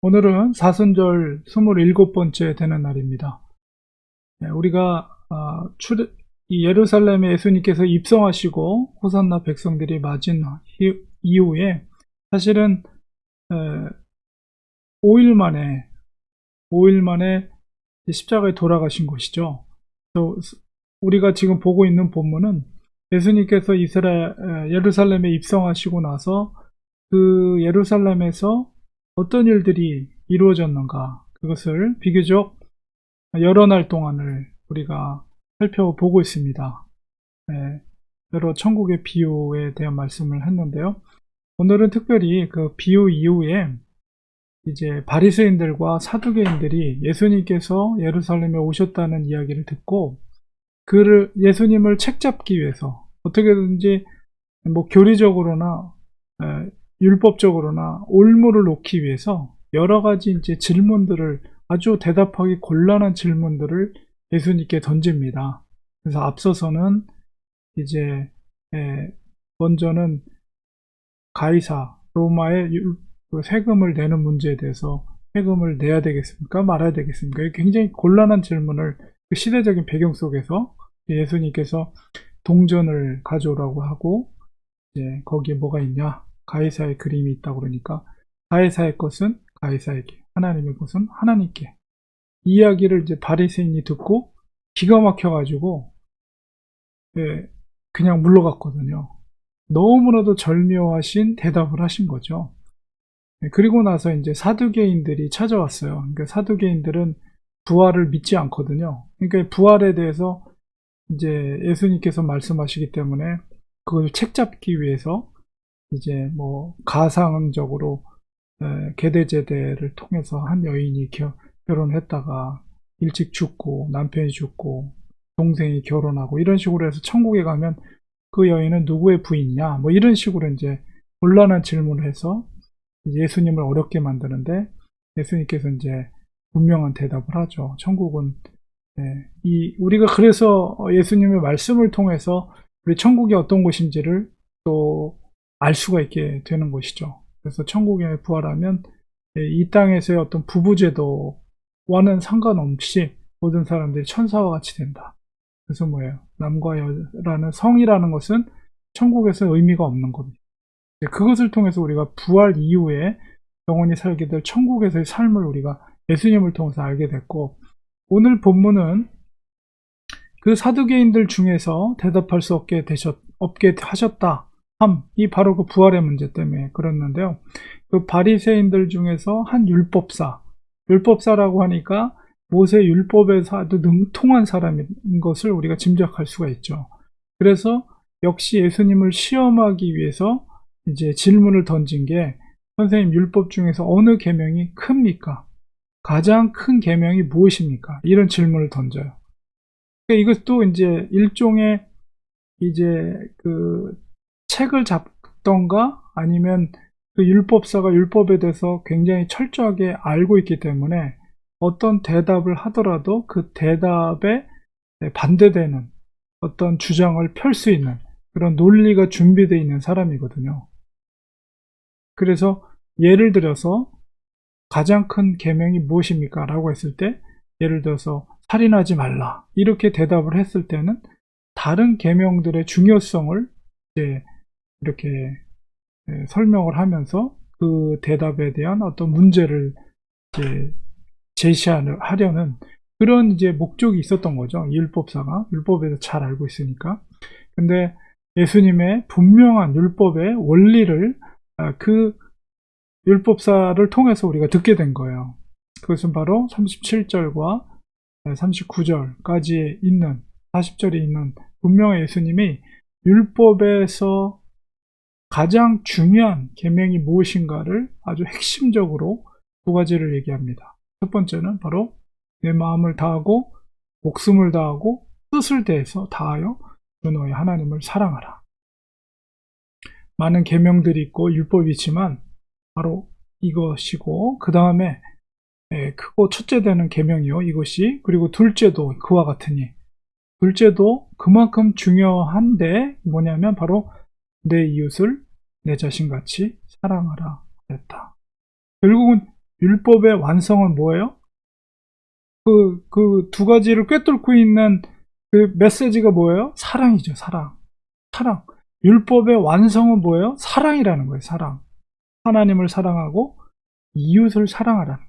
오늘은 사순절 27번째 되는 날입니다. 네, 우리가 아, 출- 이 예루살렘에 예수님께서 입성하시고 호산나 백성들이 맞은 히- 이후에 사실은 5일 만에 5일 만에 십자가에 돌아가신 것이죠. 우리가 지금 보고 있는 본문은 예수님께서 이스라엘 에, 예루살렘에 입성하시고 나서 그 예루살렘에서 어떤 일들이 이루어졌는가 그것을 비교적 여러 날 동안을 우리가 살펴보고 있습니다. 네, 여러 천국의 비유에 대한 말씀을 했는데요. 오늘은 특별히 그 비유 이후에 이제 바리새인들과 사두개인들이 예수님께서 예루살렘에 오셨다는 이야기를 듣고 그를 예수님을 책잡기 위해서 어떻게든지 뭐 교리적으로나 에, 율법적으로나 올무를 놓기 위해서 여러 가지 이제 질문들을 아주 대답하기 곤란한 질문들을 예수님께 던집니다. 그래서 앞서서는 이제 에, 먼저는 가이사 로마의 율- 그 세금을 내는 문제에 대해서 세금을 내야 되겠습니까? 말아야 되겠습니까? 굉장히 곤란한 질문을 그 시대적인 배경 속에서 예수님께서 동전을 가져오라고 하고 이제 거기에 뭐가 있냐? 가이사의 그림이 있다 그러니까 가이사의 것은 가이사에게, 하나님의 것은 하나님께. 이 이야기를 이제 바리새인이 듣고 기가 막혀 가지고 예, 그냥 물러갔거든요. 너무나도 절묘하신 대답을 하신 거죠. 예, 그리고 나서 이제 사두개인들이 찾아왔어요. 그러니까 사두개인들은 부활을 믿지 않거든요. 그러니까 부활에 대해서 이제 예수님께서 말씀하시기 때문에 그걸 책잡기 위해서 이제 뭐 가상적으로 에, 계대제대를 통해서 한 여인이 겨- 결혼했다가 일찍 죽고 남편이 죽고 동생이 결혼하고 이런 식으로 해서 천국에 가면 그 여인은 누구의 부인이냐 뭐 이런 식으로 이제 곤란한 질문을 해서 예수님을 어렵게 만드는데 예수님께서 이제 분명한 대답을 하죠. 천국은 네, 이 우리가 그래서 예수님의 말씀을 통해서 우리 천국이 어떤 곳인지를 또 알 수가 있게 되는 것이죠. 그래서 천국에 부활하면 예, 이 땅에서의 어떤 부부제도와는 상관없이 모든 사람들이 천사와 같이 된다. 그래서 뭐예요? 남과 여라는 성이라는 것은 천국에서 의미가 없는 겁니다. 예, 그것을 통해서 우리가 부활 이후에 영원히 살게 될 천국에서의 삶을 우리가 예수님을 통해서 알게 됐고 오늘 본문은 그 사두개인들 중에서 대답할 수 없게 되셨 없게 하셨다. 함, 이 바로 그 부활의 문제 때문에 그랬는데요. 그 바리새인들 중에서 한 율법사, 율법사라고 하니까 모세 율법에서 아주 능통한 사람인 것을 우리가 짐작할 수가 있죠. 그래서 역시 예수님을 시험하기 위해서 이제 질문을 던진 게 선생님 율법 중에서 어느 계명이 큽니까? 가장 큰 계명이 무엇입니까? 이런 질문을 던져요. 그러니까 이것도 이제 일종의 이제 그 책을 잡던가 아니면 그 율법사가 율법에 대해서 굉장히 철저하게 알고 있기 때문에 어떤 대답을 하더라도 그 대답에 반대되는 어떤 주장을 펼 수 있는 그런 논리가 준비되어 있는 사람이거든요. 그래서 예를 들어서 가장 큰 계명이 무엇입니까? 라고 했을 때 예를 들어서 살인하지 말라 이렇게 대답을 했을 때는 다른 계명들의 중요성을 이제 이렇게 예, 설명을 하면서 그 대답에 대한 어떤 문제를 이제 제시하려는 그런 이제 목적이 있었던 거죠. 율법사가 율법에서 잘 알고 있으니까. 근데 예수님의 분명한 율법의 원리를 아, 그 율법사를 통해서 우리가 듣게 된 거예요. 그것은 바로 37절과 39절까지 있는 40절에 있는 분명히 예수님이 율법에서 가장 중요한 계명이 무엇인가를 아주 핵심적으로 두 가지를 얘기합니다. 첫 번째는 바로 내 마음을 다하고 목숨을 다하고 뜻을 대해서 다하여 주 너의 하나님을 사랑하라. 많은 계명들이 있고 율법이 있지만 바로 이것이고 그 다음에 크고 첫째 되는 계명이요 이것이 그리고 둘째도 그와 같으니 둘째도 그만큼 중요한데 뭐냐면 바로 내 이웃을 내 자신같이 사랑하라 했다. 결국은 율법의 완성은 뭐예요? 그, 그 두 가지를 꿰뚫고 있는 그 메시지가 뭐예요? 사랑이죠, 사랑. 사랑. 율법의 완성은 뭐예요? 사랑이라는 거예요, 사랑. 하나님을 사랑하고 이웃을 사랑하라는 거예요.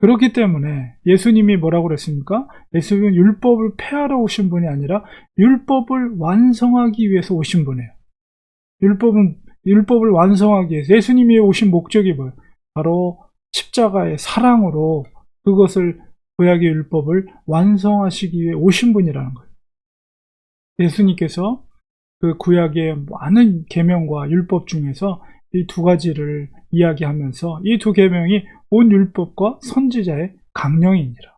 그렇기 때문에 예수님이 뭐라고 그랬습니까? 예수님은 율법을 폐하러 오신 분이 아니라 율법을 완성하기 위해서 오신 분이에요. 율법은 율법을 완성하기 위해서 예수님이 오신 목적이 뭐예요? 바로 십자가의 사랑으로 그것을 구약의 율법을 완성하시기 위해 오신 분이라는 거예요. 예수님께서 그 구약의 많은 계명과 율법 중에서 이 두 가지를 이야기하면서 이 두 계명이 온 율법과 선지자의 강령이니라.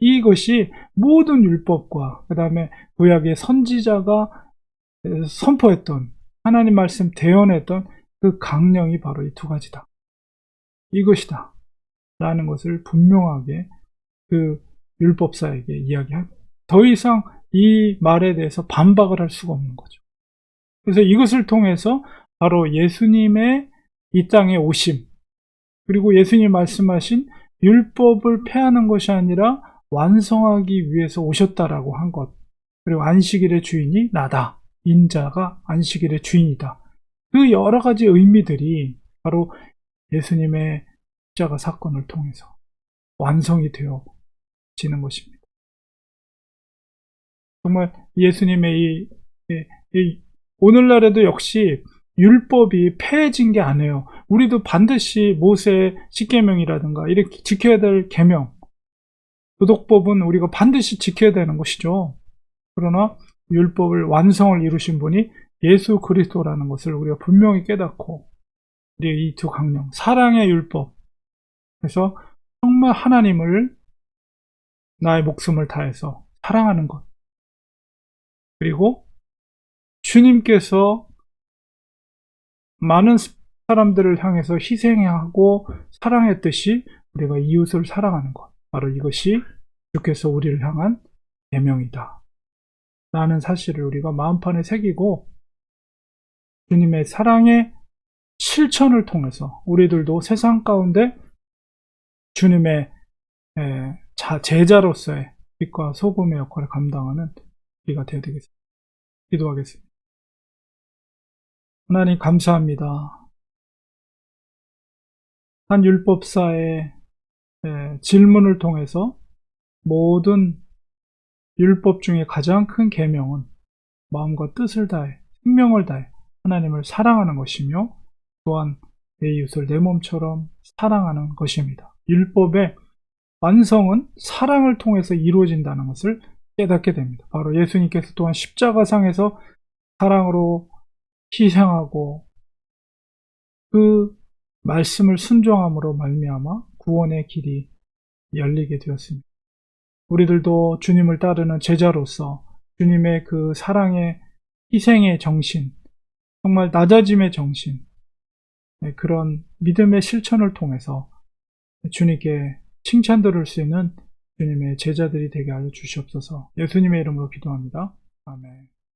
이것이 모든 율법과 그 다음에 구약의 선지자가 선포했던 하나님 말씀 대언했던 그 강령이 바로 이 두 가지다. 이것이다. 라는 것을 분명하게 그 율법사에게 이야기하고 더 이상 이 말에 대해서 반박을 할 수가 없는 거죠. 그래서 이것을 통해서 바로 예수님의 이 땅에 오심, 그리고 예수님 말씀하신 율법을 폐하는 것이 아니라 완성하기 위해서 오셨다라고 한 것. 그리고 안식일의 주인이 나다. 인자가 안식일의 주인이다. 그 여러 가지 의미들이 바로 예수님의 십자가 사건을 통해서 완성이 되어지는 것입니다. 정말 예수님의 이, 이, 이 오늘날에도 역시 율법이 폐해진 게 아니에요. 우리도 반드시 모세 십계명이라든가 이렇게 지켜야 될 계명, 도덕법은 우리가 반드시 지켜야 되는 것이죠. 그러나 율법을 완성을 이루신 분이 예수 그리스도라는 것을 우리가 분명히 깨닫고 우리 이두 강령, 사랑의 율법. 그래서 정말 하나님을 나의 목숨을 다해서 사랑하는 것. 그리고 주님께서 많은 사람들을 향해서 희생하고 사랑했듯이 우리가 이웃을 사랑하는 것. 바로 이것이 주께서 우리를 향한 계명이다. 라는 사실을 우리가 마음판에 새기고 주님의 사랑의 실천을 통해서 우리들도 세상 가운데 주님의 제자로서의 빛과 소금의 역할을 감당하는 우리가 되어야 되겠습니다. 기도하겠습니다. 하나님 감사합니다. 한 율법사의 질문을 통해서 모든 율법 중에 가장 큰 계명은 마음과 뜻을 다해 생명을 다해 하나님을 사랑하는 것이며 또한 내 이웃을 내 몸처럼 사랑하는 것입니다. 율법의 완성은 사랑을 통해서 이루어진다는 것을 깨닫게 됩니다. 바로 예수님께서 또한 십자가상에서 사랑으로 희생하고 그 말씀을 순종함으로 말미암아 구원의 길이 열리게 되었습니다. 우리들도 주님을 따르는 제자로서 주님의 그 사랑의 희생의 정신, 정말 낮아짐의 정신, 네, 그런 믿음의 실천을 통해서 주님께 칭찬 들을 수 있는 주님의 제자들이 되게 하여 주시옵소서 예수님의 이름으로 기도합니다. 아멘.